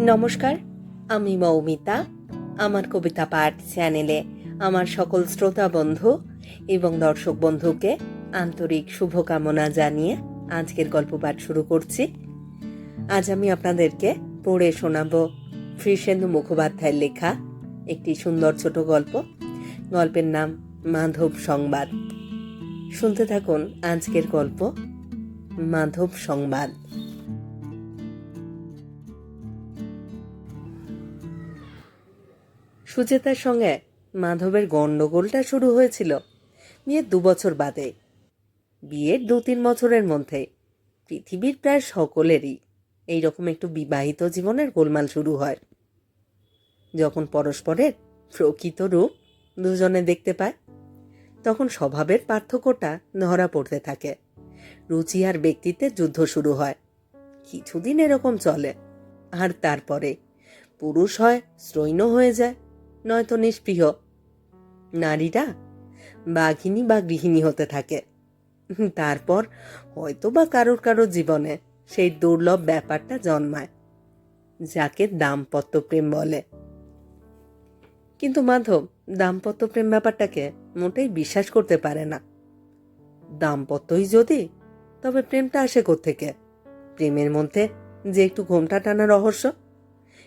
নমস্কার, আমি মৌমিতা। আমার কবিতা পাঠ চ্যানেলে আমার সকল শ্রোতা বন্ধু এবং দর্শক বন্ধুকে আন্তরিক শুভকামনা জানিয়ে আজকের গল্প পাঠ শুরু করছি। আজ আমি আপনাদেরকে পড়ে শোনাব কৃষেন্দু মুখোপাধ্যায়ের লেখা একটি সুন্দর ছোট গল্প। গল্পের নাম মাধব সংবাদ। শুনতে থাকুন আজকের গল্প মাধব সংবাদ। সুচেতার সঙ্গে মাধবের গণ্ডগোলটা শুরু হয়েছিল বিয়ের দু বছর বাদে। বিয়ের দু তিন বছরের মধ্যে পৃথিবীর প্রায় সকলেরই এই রকম একটু বিবাহিত জীবনের গোলমাল শুরু হয়। যখন পরস্পরের প্রকৃত রূপ দুজনে দেখতে পায়, তখন স্বভাবের পার্থক্যটা ধরা পড়তে থাকে। রুচি আর ব্যক্তিত্বের যুদ্ধ শুরু হয়। কিছুদিন এরকম চলে, আর তারপরে পুরুষ হয় স্ত্রৈণ হয়ে যায়। নয়তো নিষ্পৃহ নারীরা বাঘিনী বা গৃহিণী হতে থাকে। তারপর হয়তো বা কারোর কারোর জীবনে সেই দুর্লভ ব্যাপারটা জন্মায়, যাকে দাম্পত্য প্রেম বলে। কিন্তু মাধব, দাম্পত্য প্রেম ব্যাপারটাকে মোটেই বিশ্বাস করতে পারে না। দাম্পত্যই যদি, তবে প্রেমটা আসে থেকে প্রেমের মধ্যে যে একটু ঘোমটা টানা রহস্য,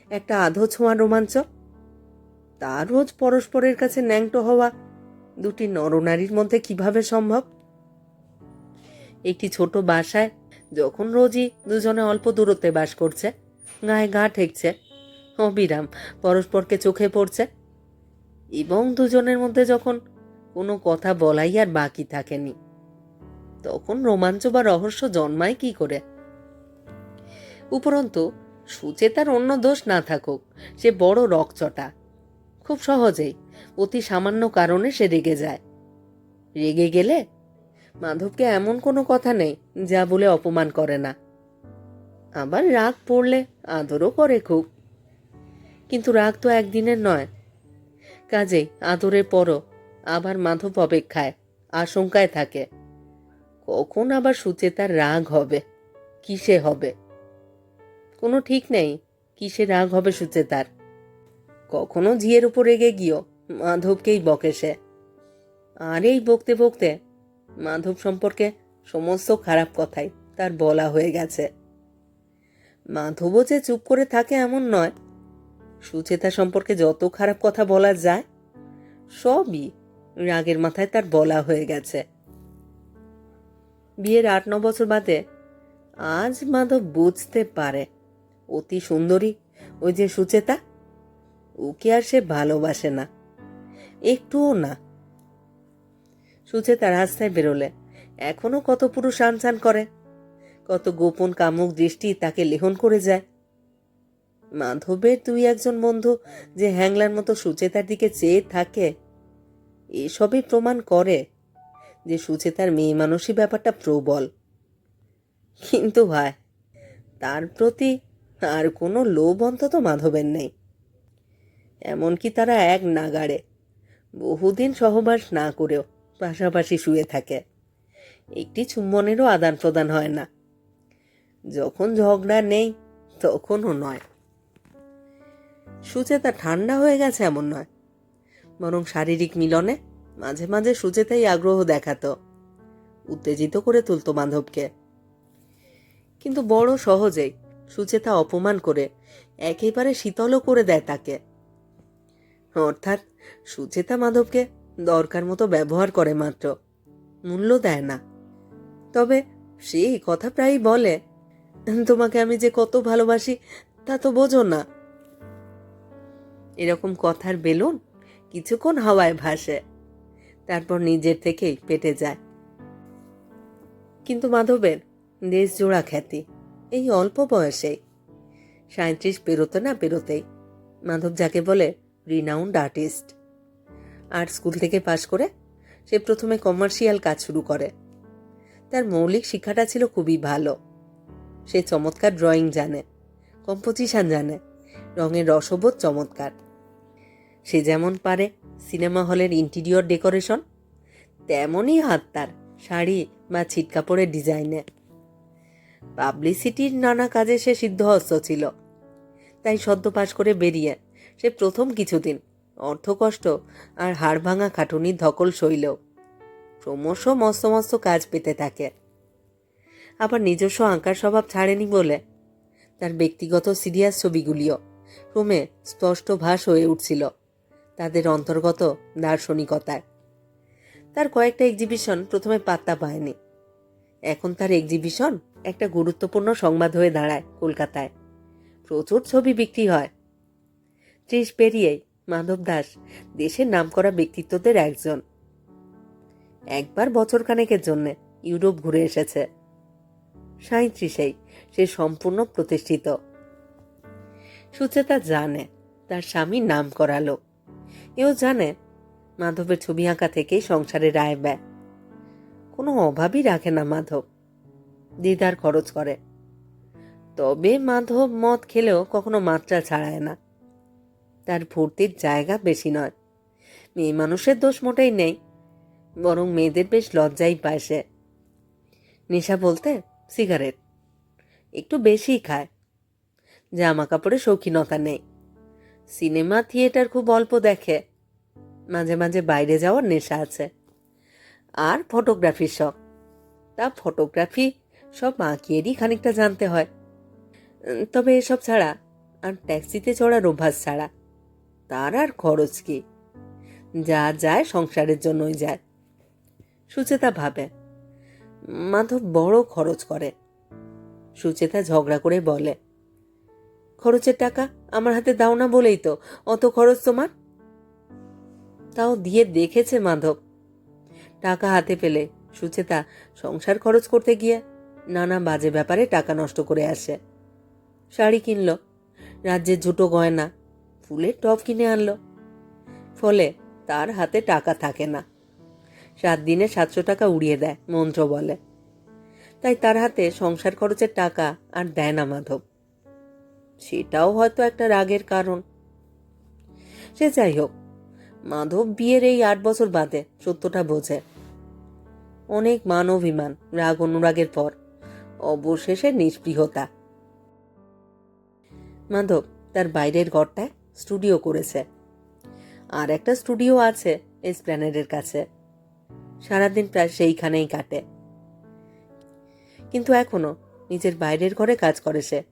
একটা আধো ছোঁয়া রোমাঞ্চ তার রোজ পরস্পরের কাছে ন্যাংটো হওয়া। দুটি নরনারীর মধ্যে কীভাবে সম্ভব? একটি ছোট বাসায় যখন রোজই দুজনে অল্প দূরত্বে বাস করছে, গায়ে গা ঠেকছে। অবিরাম, পরস্পরকে চোখে পড়ছে। এবং দুজনের মধ্যে যখন কোনো কথা বলাই আর বাকি থাকেনি, তখন রোমাঞ্চ বা রহস্য জন্মায় কি করে? উপরন্তু, সুচেতার অন্য দোষ না থাকুক, সে বড় রকচটা। খুব সহজেই, অতি সামান্য কারণে সে রেগে যায়। রেগে গেলে? মাধবকে এমন কোনো কথা নেই, যা বলে অপমান করে না। আবার রাগ পড়লে আদরও করে খুব। কিন্তু রাগ তো একদিনের নয়। কাজেই আদরের পরও আবার মাধব অপেক্ষায়, আশঙ্কায় থাকে। কখন আবার সুচেতার রাগ হবে? কিসে হবে? কোনো ঠিক নেই, কিসে রাগ হবে সুচেতার? কখনো ঝিয়ের উপর রেগে গিয়েও মাধবকেই বকে সে। আর এই বকতে বকতে মাধব সম্পর্কে সমস্ত খারাপ কথাই তার বলা হয়ে গেছে। মাধবও যে চুপ করে থাকে এমন নয়। সুচেতা সম্পর্কে যত খারাপ কথা বলা যায়, সবই রাগের মাথায় তার বলা হয়ে গেছে। বিয়ের আট ন বছর বাদে আজ মাধব বুঝতে পারে। অতি সুন্দরী ওই যে সুচেতা ওকে আর সে ভালোবাসে না। একটুও না। সুচেতা রাস্তায় বেরোলে। এখনও কত পুরুষ আনসান করে। কত গোপন কামুক দৃষ্টি তাকে লেহন করে যায়। মাধবের দুই একজন বন্ধু যে হ্যাংলার মতো সুচেতার দিকে চেয়ে থাকে, এসবই প্রমাণ করে যে সুচেতার মেয়ে মানুষই ব্যাপারটা প্রবল। কিন্তু ভাই, তার প্রতি আর কোনো লোভ অন্তত মাধবের নেই। এমনকি তারা এক নাগাড়ে। বহুদিন সহবাস না করেও পাশাপাশি শুয়ে থাকে। একটি চুম্বনেরও আদান প্রদান হয় না। যখন ঝগড়া নেই, তখনও নয়। সুচেতা ঠান্ডা হয়ে গেছে এমন নয়। বরং শারীরিক মিলনে মাঝে মাঝে সুচেতাই আগ্রহ দেখাতো। উত্তেজিত করে তুলতো মাধবকে কিন্তু বড় সহজেই সুচেতা অপমান করে একেবারে শীতলও করে দেয় তাকে। অর্থাৎ সুচেতা মাধবকে দরকার মতো ব্যবহার করে মাত্র। মূল্য দেয় না। তবে সেই কথা প্রায়ই বলে, তোমাকে আমি যে কত ভালোবাসি, তা তো বোঝো না। এরকম কথার বেলুন কিছুক্ষণ হাওয়ায় ভাসে, তারপর নিজের থেকেই পেটে যায়। কিন্তু মাধবের দেশ জোড়া খ্যাতি এই অল্প বয়সেই। সাঁত্রিশ পেরোতে না পেরোতেই মাধব যাকে বলে রিনাউন্ড আর্টিস্ট আর স্কুল থেকে পাশ করে সে প্রথমে কমার্শিয়াল কাজ শুরু করে। তার মৌলিক শিক্ষাটা ছিল খুবই ভালো। সে চমৎকার ড্রয়িং জানে কম্পোজিশন জানে, রঙের রসবোধ চমৎকার। সে যেমন পারে সিনেমা হলের ইন্টিরিয়র ডেকোরেশন তেমনই হাত তার শাড়ি বা ছিটকাপড়ের ডিজাইনে। পাবলিসিটির নানা কাজে সে সিদ্ধহস্ত ছিল। তাই সদ্য পাশ করে বেরিয়ে সে প্রথম কিছুদিন। অর্থকষ্ট আর হাড় ভাঙা খাটুনির ধকল সইল ক্রমশ মস্ত মস্ত কাজ পেতে থাকে। আবার নিজস্ব আঁকার স্বভাব ছাড়েনি বলে। তার ব্যক্তিগত সিরিয়াস ছবিগুলিও ক্রমে স্পষ্ট ভাস হয়ে উঠছিল তাদের অন্তর্গত দার্শনিকতায় তার কয়েকটা এক্সিবিশন প্রথমে পাত্তা পায়নি। এখন তার এক্সিবিশন একটা গুরুত্বপূর্ণ সংবাদ হয়ে দাঁড়ায় কলকাতায়। প্রচুর ছবি বিক্রি হয়। ত্রিশ পেরিয়েই মাধব দাস দেশের নামকরা ব্যক্তিত্বদের একজন। একবার বছরখানেকের জন্য ইউরোপ ঘুরে এসেছে। সাঁত্রিশেই সে সম্পূর্ণ প্রতিষ্ঠিত। সুচেতা জানে তার স্বামী নাম করালো এও জানে মাধবের ছবি আঁকা থেকেই সংসারের আয় ব্যয় কোনো অভাবই রাখে না মাধব। দিদার খরচ করে। তবে মাধব মদ খেলেও কখনো মাত্রা ছাড়ায় না। তার ফুর্তির জায়গা বেশি নয়। মেয়ে মানুষের দোষ মোটেই নেই, বরং মেয়েদের বেশ লজ্জাই পায় সে। নেশা বলতে, সিগারেট। একটু বেশিই খায়। জামা কাপড়ে শৌখিনতা নেই। সিনেমা থিয়েটার খুব অল্প দেখে। মাঝে মাঝে বাইরে যাওয়ার নেশা আছে। আর ফটোগ্রাফির শখ। তা ফটোগ্রাফি সব আঁকিয়েরই খানিকটা জানতে হয়। তবে এসব ছাড়া আর ট্যাক্সিতে চড়ার অভ্যাস ছাড়া তার আর খরচ কি? যা যায় সংসারের জন্যই যায়। সুচেতা ভাবে, মাধব বড় খরচ করে। সুচেতা ঝগড়া করে বলে, খরচের টাকা আমার হাতে দাও না বলেই তো, অত খরচ তোমার? তাও দিয়ে দেখেছে মাধব। টাকা হাতে পেলে। সুচেতা সংসার খরচ করতে গিয়ে নানা বাজে ব্যাপারে টাকা নষ্ট করে আসে। শাড়ি কিনল রাজ্যের জুটো গয়না ফুলের টব কিনে আনলো। ফলে তার হাতে টাকা থাকে না। সাত দিনে সাতশো টাকা উড়িয়ে দেয়, মন্ত্র বলে। তাই তার হাতে সংসার খরচের টাকা আর দেয় না মাধব। সেটাও হয়তো একটা রাগের কারণ। সে যাই হোক, মাধব বিয়ের এই আট বছর বাদে সত্যটা বোঝে। অনেক মান অভিমান, রাগ অনুরাগের পর, অবশেষে নিষ্পৃহতা। মাধব তার বাইরের ঘরটায় স্টুডিও করেছে। আর একটা স্টুডিও আছে এসপ্ল্যানেডের কাছে। সারাদিন প্রায় সেইখানেই কাটে। কিন্তু এখনও নিজের বাইরের ঘরে কাজ করে সে।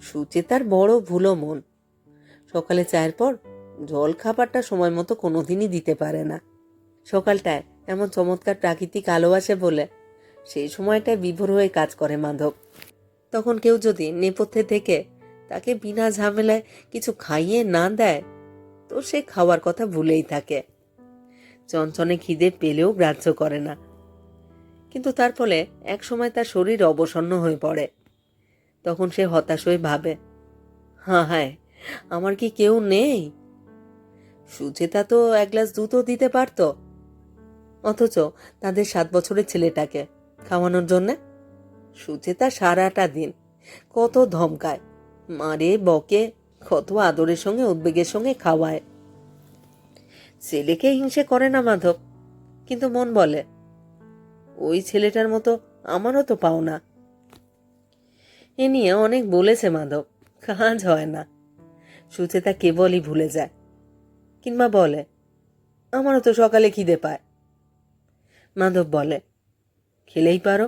সুচেতার বড় ভুলো মন। সকালে চায়ের পর জল খাবারটা সময় মতো কোনোদিনই দিতে পারে না। সকালটায় এমন চমৎকার প্রাকৃতিক আলো আসে বলে সেই সময়টায় বিভোর হয়ে কাজ করে মাধব। তখন কেউ যদি নেপথ্যে থেকে তাকে বিনা ঝামেলায় কিছু খাইয়ে না দেয়, তো সে খাওয়ার কথা ভুলেই থাকে। চঞ্চনে খিদে পেলেও গ্রাহ্য করে না। কিন্তু তার ফলে এক সময় তার শরীর অবসন্ন হয়ে পড়ে। তখন সে হতাশ হয়ে ভাবে হ্যাঁ হ্যাঁ আমার কি কেউ নেই? সুচেতা তো এক গ্লাস দুধও দিতে পারতো। অথচ তাদের সাত বছরের ছেলেটাকে খাওয়ানোর জন্যে সুচেতা সারাটা দিন কত ধমকায়। মারে, বকে, কত আদরের সঙ্গে, উদ্বেগের সঙ্গে খাওয়ায়। ছেলেকে হিংসে করে না মাধব, কিন্তু মন বলে, ওই ছেলেটার মতো আমারও তো পাও না। এ নিয়ে অনেক বলেছে মাধব, কাজ হয় না। সুচেতা কেবলই ভুলে যায়, কিংবা বলে, আমারও তো সকালে খিদে পায়। মাধব বলে, খেলেই পারো,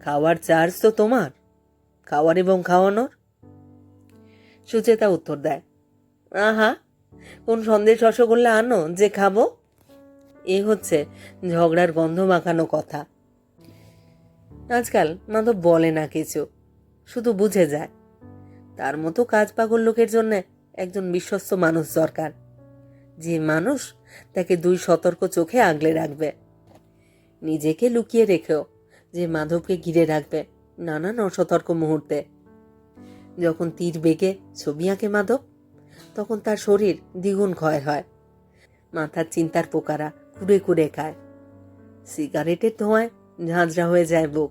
খাওয়ার চার্জ তো তোমার, খাওয়ার এবং খাওয়ানোর সুচেতা উত্তর দেয়। আহা, কোন সন্দেশ রসগোল্লা আনো, যে খাব? এ হচ্ছে ঝগড়ার গন্ধ মাখানো কথা। আজকাল মাধব বলে না কিছু, শুধু বুঝে যায়। তার মতো কাজ পাগল লোকের জন্য একজন বিশ্বস্ত মানুষ দরকার। যে মানুষ তাকে দুই সতর্ক চোখে আগলে রাখবে। নিজেকে লুকিয়ে রেখেও যে মাধবকে ঘিরে রাখবে নানান অসতর্ক মুহূর্তে। যখন তীর বেগে ছবি আঁকে মাধব তখন তার শরীর দ্বিগুণ ক্ষয় হয়। মাথার চিন্তার পোকারা কুড়ে কুড়ে খায়। সিগারেটের ধোঁয়ায় ঝাঁঝরা হয়ে যায় বুক।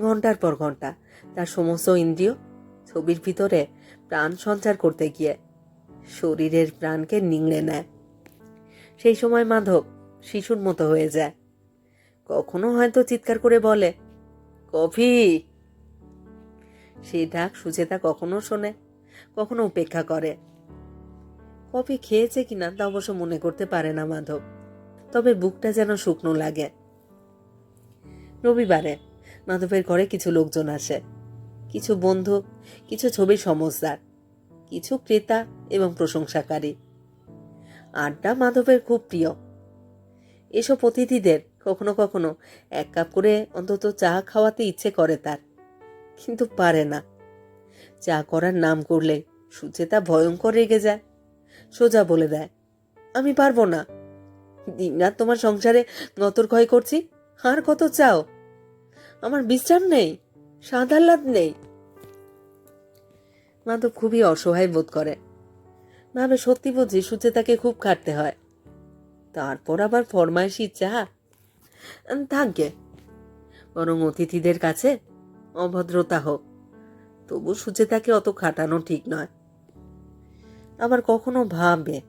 ঘণ্টার পর ঘণ্টা তার সমস্ত ইন্দ্রিয় ছবির ভিতরে প্রাণ সঞ্চার করতে গিয়ে শরীরের প্রাণকে নিংড়ে নেয়। সেই সময় মাধব শিশুর মতো হয়ে যায়। কখনো হয়তো চিৎকার করে বলে, কফি! সেই ডাক সুচেতা কখনো শোনে, কখনো উপেক্ষা করে। কফি খেয়েছে কিনা তা অবশ্য মনে করতে পারে না মাধব, তবে বুকটা যেন শুকনো লাগে। রবিবারে মাধবের ঘরে কিছু লোকজন আসে। কিছু বন্ধু, কিছু ছবির সমজদার কিছু ক্রেতা এবং প্রশংসাকারী। আড্ডা মাধবের খুব প্রিয়। এসব অতিথিদের কখনো কখনো এক কাপ করে অন্তত চা খাওয়াতে ইচ্ছে করে তার। কিন্তু পারে না। চা করার নাম করলে সুচেতা ভয়ঙ্কর রেগে যায়। সোজা বলে দেয়, আমি পারব না। দিনরাত তোমার সংসারে গতর ক্ষয় করছি, আর কত চাও? আমার বিশ্রাম নেই সাদাল্লাদ নেই। মাধব খুবই অসহায় বোধ করে। ভাবে সত্যি বুঝি সুচেতাকে খুব খাটতে হয়। তারপর আবার ফরমাইশি চা থাকবে বরং অতিথিদের কাছে অভদ্রতা হোক। তবু সুচেতাকে অত খাটানো ঠিক নয়। আবার কখনো ভাবে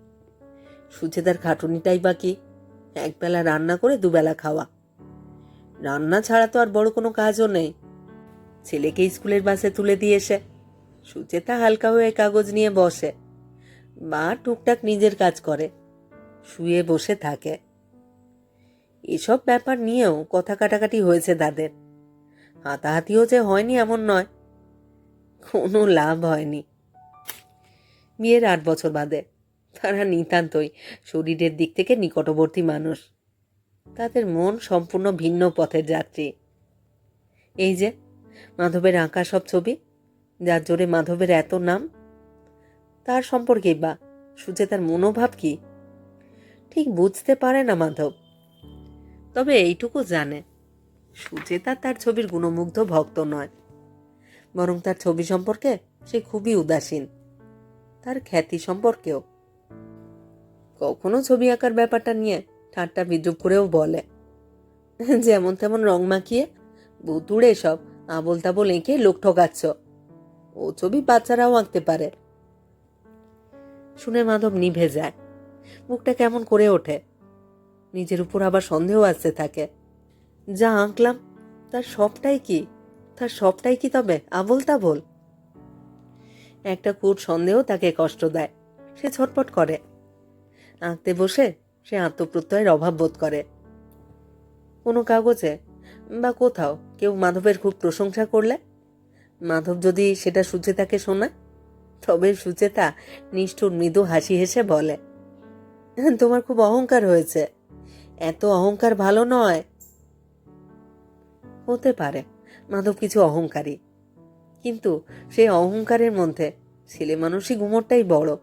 সুচেতার খাটুনিটাই বা কি? একবেলা রান্না করে দুবেলা খাওয়া। রান্না ছাড়া তো আর বড় কোনো কাজও নেই। ছেলেকে স্কুলের বাসে তুলে দিয়ে এসে, সুচেতা হালকা হয়ে কাগজ নিয়ে বসে। বা টুকটাক নিজের কাজ করে, শুয়ে বসে থাকে। এসব ব্যাপার নিয়েও কথা কাটাকাটি হয়েছে তাদের। হাতাহাতিও যে হয়নি এমন নয়। কোনো লাভ হয়নি। বিয়ের আট বছর বাদে তারা নিতান্তই শরীরের দিক থেকে নিকটবর্তী মানুষ। তাদের মন সম্পূর্ণ ভিন্ন পথের যাত্রী। এই যে, মাধবের আঁকা সব ছবি, যার জোরে মাধবের এত নাম, তার সম্পর্কেই বা সুচেতার মনোভাব কি? ঠিক বুঝতে পারে না মাধব। তবে এইটুকু জানে। সুচেতা তার ছবির গুণমুগ্ধ ভক্ত নয়। বরং তার ছবি সম্পর্কে সে খুবই উদাসীন। তার খ্যাতি সম্পর্কেও। কখনো ছবি আঁকার ব্যাপারটা নিয়ে ঠাট্টা বিদ্রুপ করেও বলে। যেমন তেমন রং মাখিয়ে বুতুড়ে সব আবল তাবল এঁকে লোক ঠকাচ্ছ। ও ছবি বাচ্চারাও আঁকতে পারে। শুনে মাধব নিভে যায়। মুখটা কেমন করে ওঠে। নিজের উপর আবার সন্দেহ আসতে থাকে। যা আঁকলাম, তার সবটাই কি? তার সবটাই কি তবে আবল তাবল একটা কুট সন্দেহ তাকে কষ্ট দেয়। সে ছটপট করে। আঁকতে বসে সে আত্মপ্রত্যয়ের অভাব বোধ করে। কোনো কাগজে বা কোথাও কেউ মাধবের খুব প্রশংসা করলে? মাধব যদি সেটা সুচেতাকে শোনায়, তবে সুচেতা নিষ্ঠুর মৃদু হাসি হেসে বলে, তোমার খুব অহংকার হয়েছে। এত অহংকার ভালো নয়। হতে পারে। মাধব কিছু অহংকারী। কিন্তু সেই অহংকারের মধ্যে ছেলে মানুষই গুমরটাই বড়।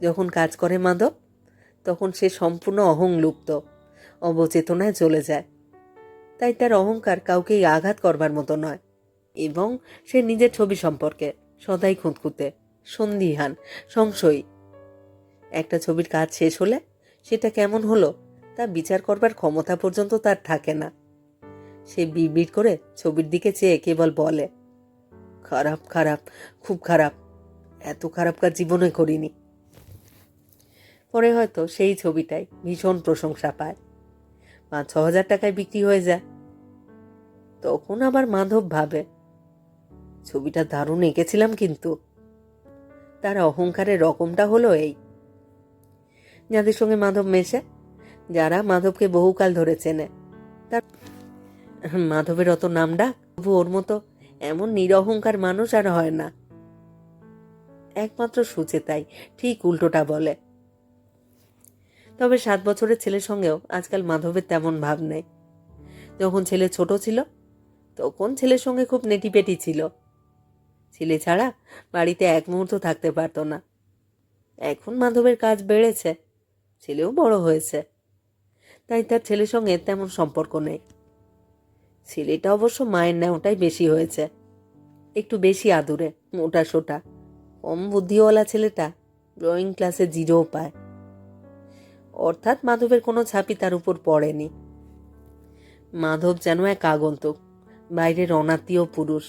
যখন কাজ করে মাধব, তখন সে সম্পূর্ণ অহংলুপ্ত, অবচেতনায় চলে যায়। তাই তার অহংকার কাউকেই আঘাত করবার মতো নয় এবং সে নিজের ছবি সম্পর্কে সদাই খুঁতখুঁতে, সন্দিহান, সংশয়ী। একটা ছবির কাজ শেষ হলে সেটা কেমন হলো তা বিচার করবার ক্ষমতা পর্যন্ত তার থাকে না। সে বিড় করে ছবির দিকে চেয়ে কেবল বলে, খারাপ খারাপ, খুব খারাপ। এত খারাপ কাজ জীবনে করিনি। পরে হয়তো সেই ছবিটাই ভীষণ প্রশংসা পায়। পাঁচ, ছ হাজার টাকায় বিক্রি হয়ে যায়। তখন আবার মাধব ভাবে, ছবিটা দারুণ এঁকেছিলাম কিন্তু। তার অহংকারের রকমটা হলো এই। যাদের সঙ্গে মাধব মেশে, যারা মাধবকে বহুকাল ধরে চেনে, তার মাধবের অত নাম ডাক, তবু ওর মতো এমন নিরহংকার মানুষ আর হয় না। একমাত্র সুচেতাই ঠিক উল্টোটা বলে। তবে সাত বছরের ছেলের সঙ্গেও আজকাল মাধবের তেমন ভাব নেই। যখন ছেলে ছোট ছিল, তখন ছেলের সঙ্গে খুব নেটিপেটি ছিল। ছেলে ছাড়া বাড়িতে এক মুহূর্ত থাকতে পারতো না। এখন মাধবের কাজ বেড়েছে, ছেলেও বড় হয়েছে। তাই তার ছেলের সঙ্গে তেমন সম্পর্ক নেই। ছেলেটা অবশ্য মায়ের নেওয়াটাই বেশি হয়েছে। একটু বেশি আদুরে, মোটা সোটা। কম বুদ্ধিওয়ালা ছেলেটা ড্রয়িং ক্লাসে জিরোও পায়। অর্থাৎ মাধবের কোনো ছাপি তার উপর পড়েনি। মাধব যেন এক আগন্তুক, বাইরের অনাত্মীয় পুরুষ।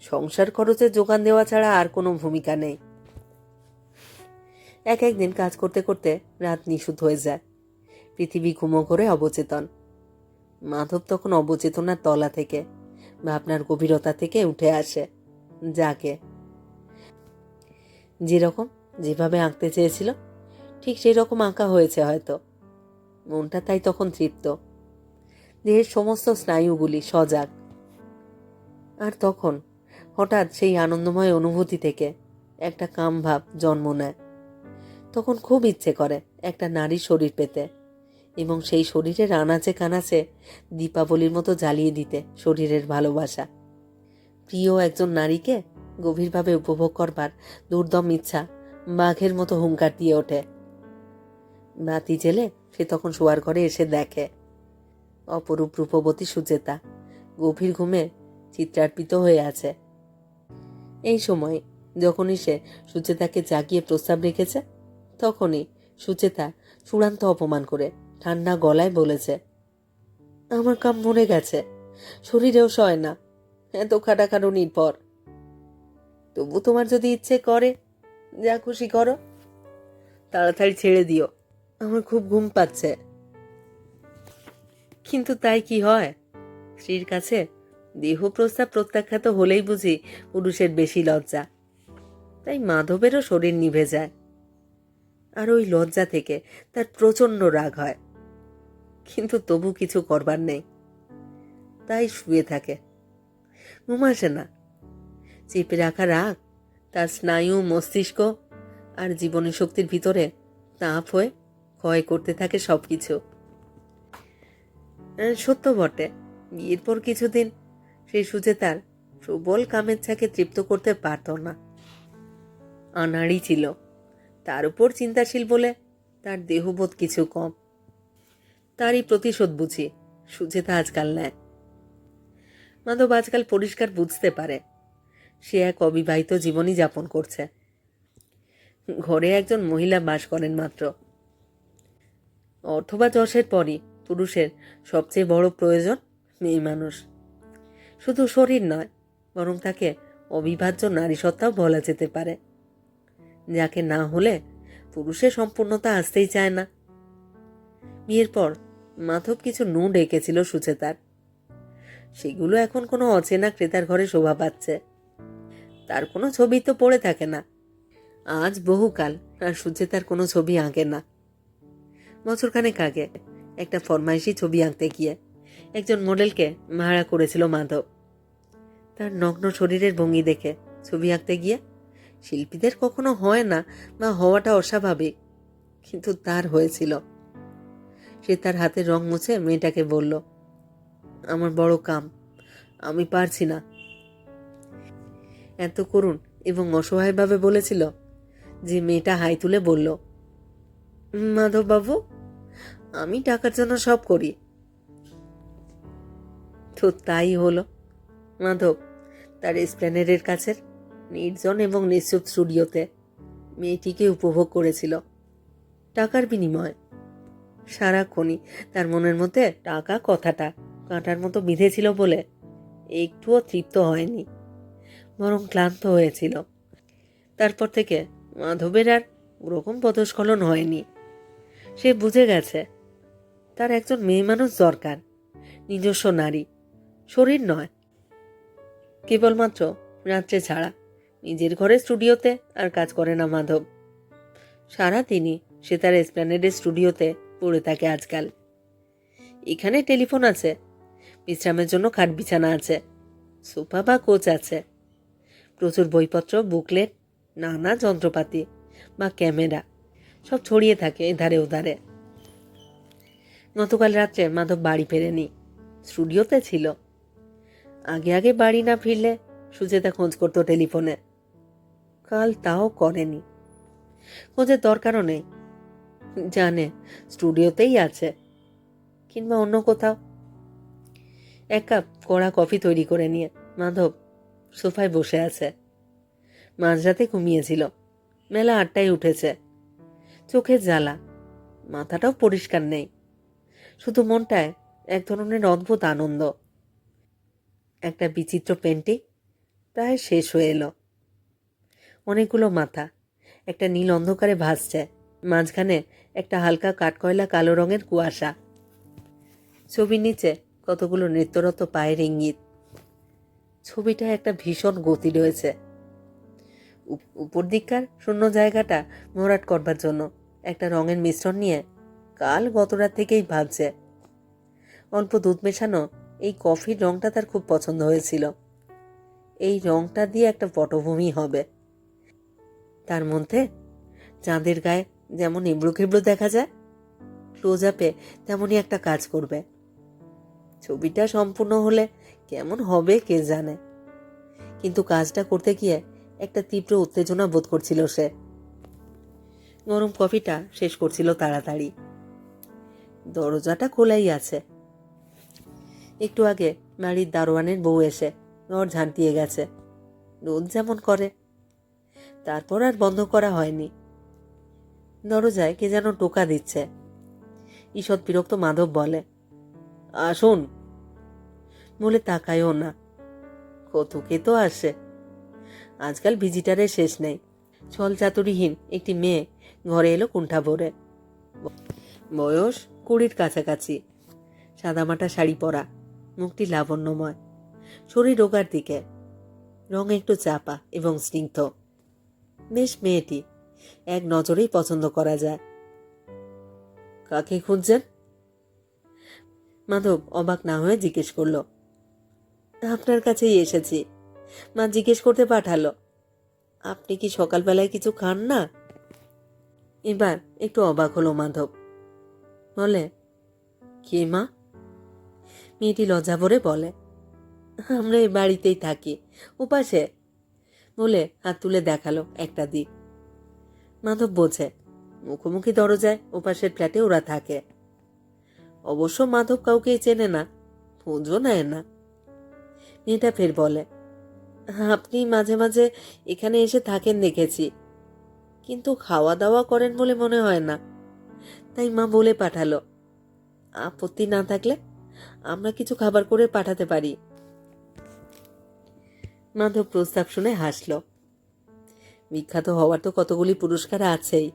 সংসার খরচে যোগান দেওয়া ছাড়া আর কোনো ভূমিকা নেই। এক একদিন কাজ করতে করতে রাত নিশুত হয়ে যায়। পৃথিবী ঘুমো করে অবচেতন। মাধব তখন অবচেতনার তলা থেকে, ভাবনার গভীরতা থেকে উঠে আসে, যাকে। যেরকম যেভাবে আঁকতে চেয়েছিল, ঠিক সেই রকম আঁকা হয়েছে হয়তো। মনটা তাই তখন তৃপ্ত। দেহের সমস্ত স্নায়ুগুলি সজাগ। আর তখন হঠাৎ সেই আনন্দময় অনুভূতি থেকে একটা কাম ভাব জন্ম নেয়। তখন খুব ইচ্ছে করে একটা নারীর শরীর পেতে। এবং সেই শরীরের আনাচে কানাচে দীপাবলির মতো জ্বালিয়ে দিতে শরীরের ভালোবাসা। প্রিয় একজন নারীকে গভীরভাবে উপভোগ করবার দুর্দম ইচ্ছা বাঘের মতো হুঙ্কার দিয়ে ওঠে। বাতি জেলে সে তখন শোয়ার ঘরে এসে দেখে। অপরূপ রূপবতী সুচেতা গভীর ঘুমে চিত্রার্পিত হয়ে আছে। এই সময় যখনই সে সুচেতাকে জাগিয়ে প্রস্তাব রেখেছে, তখনই সুচেতা চূড়ান্ত অপমান করে ঠান্ডা গলায় বলেছে, আমার কাম মরে গেছে, শরীরেও সয় না, এত খাটাখাটুনির পর। তবু তোমার যদি ইচ্ছে করে, যা খুশি করো, তাড়াতাড়ি ছেড়ে দিও, আমার খুব ঘুম পাচ্ছে। কিন্তু তাই কি হয়? স্ত্রীর কাছে দেহ প্রস্তাব প্রত্যাখ্যাত হলেই বুঝি পুরুষের বেশি লজ্জা। তাই মাধবেরও শরীর নিভে যায়। আর ওই লজ্জা থেকে তার প্রচণ্ড রাগ হয়। কিন্তু তবু কিছু করবার নেই। তাই শুয়ে থাকে। ঘুম আসে না। চেপে রাখা রাগ, তার স্নায়ু, মস্তিষ্ক আর জীবনী শক্তির ভিতরে তাপ হয়ে ক্ষয় করতে থাকে সব কিছু সত্য বটে। বিয়ের পর কিছুদিন সেই সুজে তার প্রবল কামের ছাকে তৃপ্ত করতে পারত না। আনাড়ি ছিল। তার উপর চিন্তাশীল বলে তার দেহবোধ কিছু কম। তারই প্রতিশোধ বুঝি সুচেতা আজকাল নেয়। মাধব আজকাল পরিষ্কার বুঝতে পারে, সে এক অবিবাহিত জীবনই যাপন করছে। ঘরে একজন মহিলা বাস করেন মাত্র। অথবা যশের পরই পুরুষের সবচেয়ে বড় প্রয়োজন মেয়ে মানুষ। শুধু শরীর নয়, বরং তাকে অবিভাজ্য নারী সত্তাও বলা যেতে পারে। যাকে না হলে পুরুষের সম্পূর্ণতা আসতেই চায় না। বিয়ের পর মাধব কিছু নুন রেখেছিল সুচেতার। সেগুলো এখন কোনো অচেনা ক্রেতার ঘরে শোভা পাচ্ছে। তার কোনো ছবি তো পড়ে থাকে না। আজ বহুকাল আর সুচেতার কোনো ছবি আঁকে না। বছরখানেক আগে একটা ফরমাইশি ছবি আঁকতে গিয়ে একজন মডেলকে ভাড়া করেছিল মাধব। তার নগ্ন শরীরের ভঙ্গি দেখে ছবি আঁকতে গিয়ে শিল্পীদের কখনো হয় না বা হওয়াটা অস্বাভাবিক, কিন্তু তার হয়েছিল। সে তার হাতের রং মুছে মেয়েটাকে বলল, আমার বড় কাম, আমি পারছি না। এত করুণ এবং অসহায়ভাবে বলেছিল যে মেয়েটা হাই তুলে বলল, মাধববাবু, আমি টাকার জন্য সব করি। তো তাই হলো, মাধব, তার স্প্ল্যানেডের কাছের নির্জন এবং নিশ্চুপ স্টুডিওতে মেয়েটিকে উপভোগ করেছিল, টাকার বিনিময়। সারাক্ষণই। তার মনের মধ্যে টাকা কথাটা, কাঁটার মতো বিঁধেছিল বলে একটুও তৃপ্ত হয়নি। বরং ক্লান্ত হয়েছিল। তারপর থেকে মাধবের আর ওরকম পদস্খলন হয়নি। সে বুঝে গেছে, তার একজন মেয়ে মানুষ দরকার, নিজস্ব নারী, শরীর নয়। কেবলমাত্র রাত্রে ছাড়া, নিজের ঘরে স্টুডিওতে আর কাজ করে না মাধব। সারা তিনি সে তার এসপ্ল্যানেডের স্টুডিওতে পড়ে থাকে আজকাল। এখানে টেলিফোন আছে। বিশ্রামের জন্য খাট বিছানা আছে। সোফা বা কোচ আছে। প্রচুর বইপত্র, বুকলেট, নানা যন্ত্রপাতি বা ক্যামেরা সব ছড়িয়ে থাকে এধারে ওধারে। গতকাল রাত্রে মাধব বাড়ি ফেরেনি। স্টুডিওতে ছিল। আগে আগে বাড়ি না ফিরলে সুচেতা খোঁজ করতো টেলিফোনে। কাল তাও করেনি। খোঁজের দরকারও নেই। জানে, স্টুডিওতেই আছে। কিংবা অন্য কোথাও। এক কাপ কড়া কফি তৈরি করে নিয়ে মাধব সোফায় বসে আছে। মাঝরাতে ঘুমিয়েছিল। মেলা আটটায় উঠেছে। চোখের জ্বালা। মাথাটাও পরিষ্কার নেই। শুধু মনটায় এক ধরনের অদ্ভুত আনন্দ। একটা বিচিত্র পেন্টিং প্রায় শেষ হয়ে এলো। অনেকগুলো মাথা, একটা নীল অন্ধকারে ভাসছে। মাঝখানে একটা হালকা কাঠকয়লা কালো রঙের কুয়াশা। ছবির নিচে কতগুলো নৃত্যরত পায়ের ইঙ্গিত। ছবিটায় একটা ভীষণ গতি রয়েছে। উপ- উপর দিককার শূন্য জায়গাটা ভরাট করবার জন্য একটা রঙের মিশ্রণ নিয়ে কাল গত রাত থেকেই ভাবছে। অল্প দুধ মেশানো এই কফির রঙটা তার খুব পছন্দ হয়েছিল। এই রঙটা দিয়ে একটা পটভূমি হবে। তার মধ্যে চাঁদের গায়ে যেমন ইবড়ো খেবড়ো দেখা যায় ক্লোজ আপে তেমনই একটা কাজ করবে। ছবিটা সম্পূর্ণ হলে কেমন হবে কে জানে। কিন্তু কাজটা করতে গিয়ে একটা তীব্র উত্তেজনা বোধ করছিল সে। গরম কফিটা শেষ করছিল তাড়াতাড়ি। দরজাটা খোলাই আছে। একটু আগে বাড়ির দারোয়ানের বউ এসে ঘর ঝাঁটিয়ে গেছে। রোদ যেমন করে। তারপর আর বন্ধ করা হয়নি। দরজায় কে যেন টোকা দিচ্ছে। ঈষৎ বিরক্ত মাধব বলে আসুন বলে তাকায়ও না। কত কে তো আসে। আজকাল ভিজিটারের শেষ নেই। ছল চাতুরিহীন একটি মেয়ে ঘরে এলো কুণ্ঠা ভরে। বয়স কুড়ির কাছাকাছি। সাদামাটা শাড়ি পরা, মুখটি লাবণ্যময়। শরীর রোগার দিকে। রং একটু চাপা এবং স্নিগ্ধ। বেশ মেয়েটি। এক নজরেই পছন্দ করা যায়। কাকে খুঁজছেন? মাধব অবাক না হয়ে জিজ্ঞেস করল। আপনার কাছেই এসেছি। মা জিজ্ঞেস করতে পাঠালো। আপনি কি সকালবেলায় কিছু খান না? এবার একটু অবাক হলো মাধব। বলে, কে মা? মেয়েটি লজ্জা ভরে বলে, আমরা এই বাড়িতেই থাকি, উপাসে। বলে হাত তুলে দেখাল একটা দিক। মাধব বোঝে। মুখোমুখি দরজায় ওপাশের ফ্ল্যাটে ওরা থাকে। অবশ্য মাধব কাউকেই চেনে না খোঁজও নেয় না। মেয়েটা ফের বলে, আপনি মাঝে মাঝে এখানে এসে থাকেন দেখেছি। কিন্তু খাওয়া দাওয়া করেন বলে মনে হয় না। তাই মা বলে পাঠালো, আপত্তি না থাকলে আমরা কিছু খাবার করে পাঠাতে পারি। মাধব প্রস্তাব শুনে হাসল। বিখ্যাত হওয়ার তো কতগুলি পুরস্কার আছেই।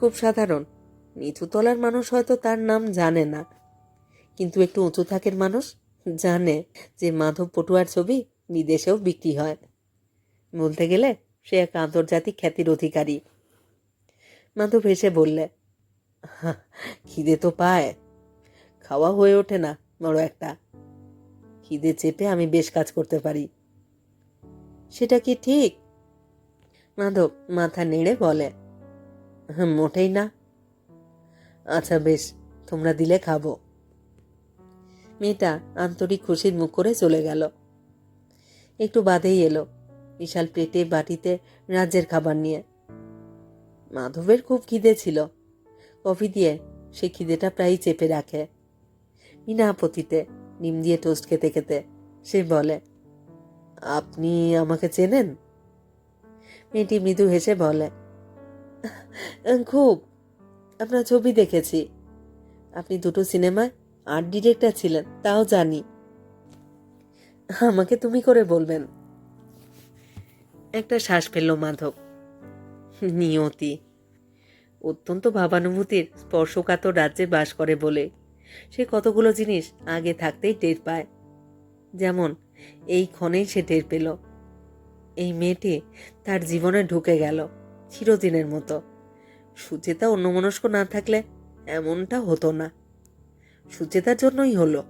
খুব সাধারণ। নিচু তলার মানুষ হয়তো তার নাম জানে না। কিন্তু একটু উঁচু থাকের মানুষ জানে যে মাধব পটুয়ার ছবি বিদেশেও বিক্রি হয়। বলতে গেলে সে এক আন্তর্জাতিক খ্যাতির অধিকারী। মাধব হেসে বললে "হা, খিদে তো পায়। খাওয়া হয়ে ওঠে না বড় একটা। খিদে চেপে আমি বেশ কাজ করতে পারি। সেটা কি ঠিক? মাধব মাথা নেড়ে বলে "হুম, মোটেই না। আচ্ছা বেশ তোমরা দিলে খাব। মেয়েটা আন্তরিক খুশির মুখ করে চলে গেল। একটু বাদেই এলো বিশাল প্লেটে বাটিতে রাজ্যের খাবার নিয়ে। মাধবের খুব খিদে ছিল। কফি দিয়ে সে খিদেটা প্রায়ই চেপে রাখে। বিনা আপত্তিতে নিম দিয়ে টোস্ট খেতে খেতে সে বলে আপনি আমাকে চেনেন? মেয়েটি মৃদু হেসে বলে, খুব, আপনার ছবি দেখেছি। আপনি দুটো সিনেমায় আর্ট ডিরেক্টর ছিলেন, তাও জানি। আমাকে তুমি করে বলবেন। একটা শ্বাস ফেলল মাধব। নিয়তি। অত্যন্ত ভাবানুভূতির স্পর্শকাতর রাজ্যে বাস করে বলে, সে কতগুলো জিনিস আগে থাকতেই টের পায়। যেমন, এই ক্ষণেই সে টের পেল। এই মেয়েটি তার জীবনে ঢুকে গেল চিরদিনের মতো। সুচেতা অন্যমনস্ক না থাকলে এমনটা হতো না। সুচেতার জন্যই হলো।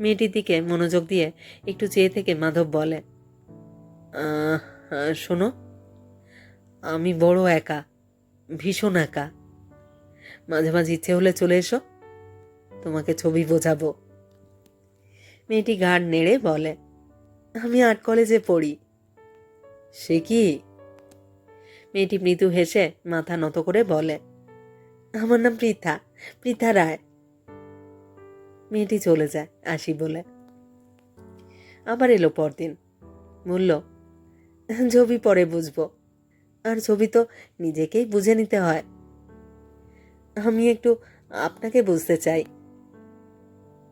মেয়েটির দিকে মনোযোগ দিয়ে একটু চেয়ে থেকে মাধব বলে "আহ, আহ, শোনো আমি বড় একা ভীষণ একা। মাঝে মাঝে ইচ্ছে হলে চলে এসো তোমাকে ছবি বোঝাবো। মেয়েটি ঘাড় নেড়ে বলে আমি আর্ট কলেজে পড়ি। সে কি? মেয়েটি মৃদু হেসে মাথা নত করে বলে, আমার নাম পৃথা পৃথা রায়। মেয়েটি চলে যায়, আসি বলে। আবার এলো পরদিন। বলল, ছবি পরে বুঝব। আর ছবি তো নিজেকেই বুঝে নিতে হয়। আমি একটু আপনাকে বুঝতে চাই।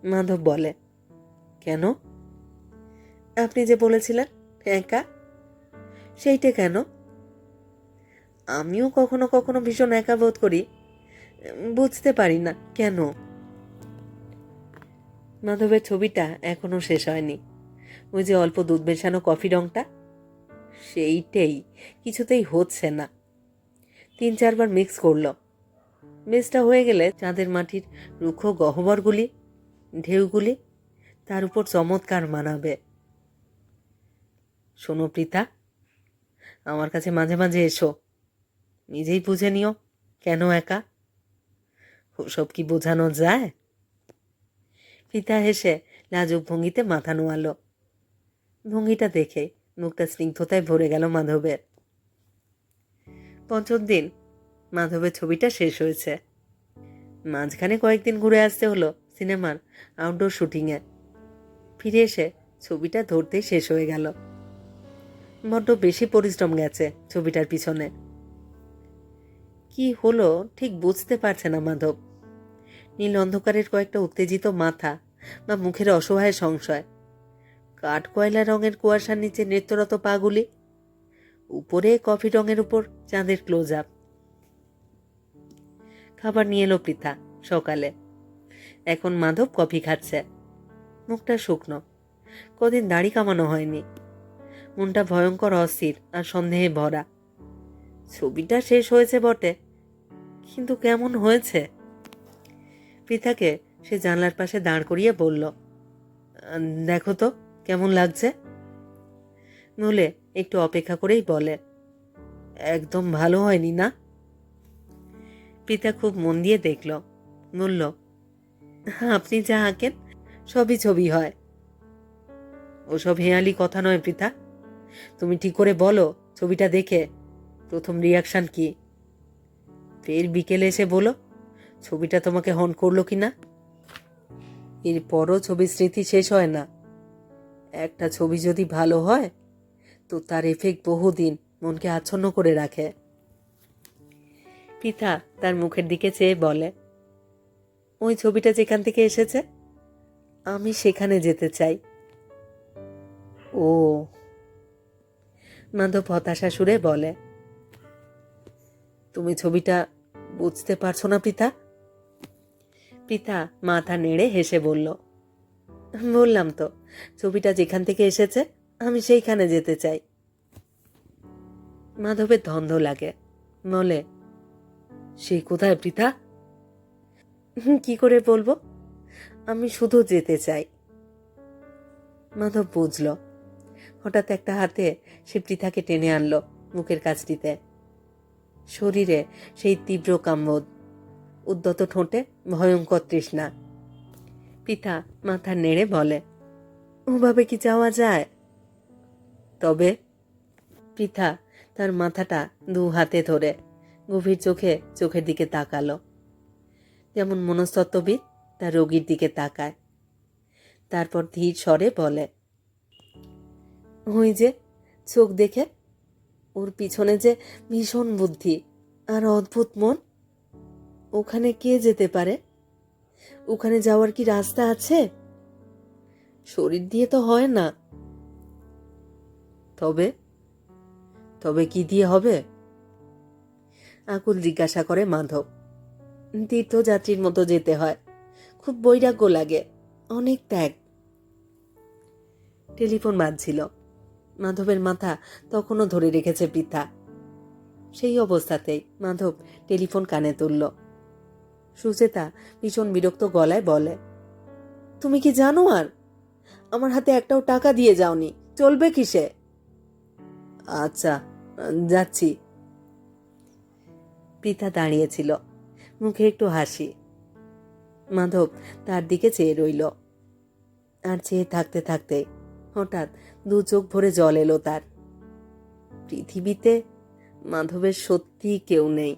মাধব বলে, কেন? আপনি যে বলেছিলেন, একা? সেইটা কেন? আমিও কখনো কখনো ভীষণ একা বোধ করি। বুঝতে পারি না, কেন? মাধবের ছবিটা এখনও শেষ হয়নি। ওই যে অল্প দুধ মেশানো কফি রংটা, সেইটাই কিছুতেই হচ্ছে না। তিন চারবার মিক্স করল। মিক্সটা হয়ে গেলে চাঁদের মাটির রুক্ষ গহ্বরগুলি, ঢেউগুলি, তার উপর চমৎকার মানাবে। শোনো প্রীতা, আমার কাছে মাঝে মাঝে এসো। নিজেই বুঝে নিও কেন একা। ওসব কি বোঝানো যায়? পিতা হেসে লাজুক ভঙ্গিতে মাথা নোয়ালো। ভঙ্গিটা দেখে মুখটা স্নিগ্ধতায় ভরে গেল মাধবের। পঞ্চম দিন মাধবের ছবিটা শেষ হয়েছে। মাঝখানে কয়েকদিন ঘুরে আসতে হলো সিনেমার আউটডোর শুটিংয়ে। ফিরে এসে ছবিটা ধরতেই শেষ হয়ে গেল। বড্ড বেশি পরিশ্রম গেছে ছবিটার পিছনে। কি হলো ঠিক বুঝতে পারছে না মাধব। নীল অন্ধকারের কয়েকটা উত্তেজিত মাথা বা মুখের অসহায় সংশয়। কাঠ কয়লা রঙের কুয়াশার নিচে নৃত্যরত পাগুলি। উপরে কফি রঙের উপর চাঁদের ক্লোজ আপ খাবার নিয়ে এলো পৃথা সকালে। এখন মাধব কফি খাচ্ছে। মুখটা শুকনো। কদিন দাড়ি কামানো হয়নি। মনটা ভয়ঙ্কর অস্থির আর সন্দেহে ভরা। ছবিটা শেষ হয়েছে বটে, কিন্তু কেমন হয়েছে? পৃথাকে সে জানলার পাশে দাঁড় করিয়ে বলল, দেখো তো, কেমন লাগছে? নলে একটু অপেক্ষা করেই বলে, একদম ভালো হয়নি না? পিতা খুব মন দিয়ে দেখল, বলল, আপনি যা আঁকেন, সবই ছবি হয়। ওসব হেয়ালি কথা নয় পৃথা তুমি ঠিক করে বলো ছবিটা দেখে। প্রথম রিয়াকশান কি? ফের বিকেলে এসে বলো, ছবিটা তোমাকে হন করল কি না? এরপরও ছবির স্মৃতি শেষ হয় না। একটা ছবি যদি ভালো হয়, তো তার এফেক্ট বহুদিন মনকে আচ্ছন্ন করে রাখে। পিতা তার মুখের দিকে চেয়ে বলে, ওই ছবিটা যেখান থেকে এসেছে, আমি সেখানে যেতে চাই। ও মাধব হতাশা সুরে বলে, তুমি ছবিটা বুঝতে পারছ না, পিতা? পিতা মাথা নেড়ে হেসে বলল, বললাম তো, ছবিটা যেখান থেকে এসেছে, আমি সেইখানে যেতে চাই। মাধবের ধন্ধ লাগে, বলে সেই কোথায় পৃথা কি করে বলব? আমি শুধু যেতে চাই। মাধব বুঝল হঠাৎ একটা হাতে সে পৃথাকে টেনে আনলো মুখের কাছটিতে শরীরে সেই তীব্র কাম্বোধ, উদ্যত ঠোঁটে ভয়ঙ্কর তৃষ্ণা। পিতা মাথা নেড়ে বলে, ওভাবে কি যাওয়া যায়? তবে পিতা তার মাথাটা দু হাতে ধরে গভীর চোখে চোখের দিকে তাকালো। যেমন মনস্তত্ত্ববিদ, তার রোগীর দিকে তাকায়। তারপর ধীর স্বরে বলে ওই যে চোখ দেখে ওর পিছনে যে ভীষণ বুদ্ধি আর অদ্ভুত মন, ওখানে কে যেতে পারে? ওখানে যাওয়ার কি রাস্তা আছে? শরীর দিয়ে তো হয় না। তবে তবে কি দিয়ে হবে? আকুল জিজ্ঞাসা করে মাধব। তীর্থযাত্রীর মতো যেতে হয়। খুব বৈরাগ্য লাগে। অনেক ত্যাগ। টেলিফোন বাজছিল। মাধবের মাথা তখনও ধরে রেখেছে পিতা। সেই অবস্থাতেই মাধব টেলিফোন কানে তুলল। সুচেতা ভীষণ বিরক্ত গলায় বলে, তুমি কি জানো আর? আমার হাতে একটাও টাকা দিয়ে যাওনি। চলবে কিসে? আচ্ছা যাচ্ছি। পিতা দাঁড়িয়েছিল, মুখে একটু হাসি। মাধব তার দিকে চেয়ে রইল। আর চেয়ে থাকতে থাকতে হঠাৎ দু চোখ ভরে জল এলো তার। পৃথিবীতে মাধবের সত্যি কেউ নেই।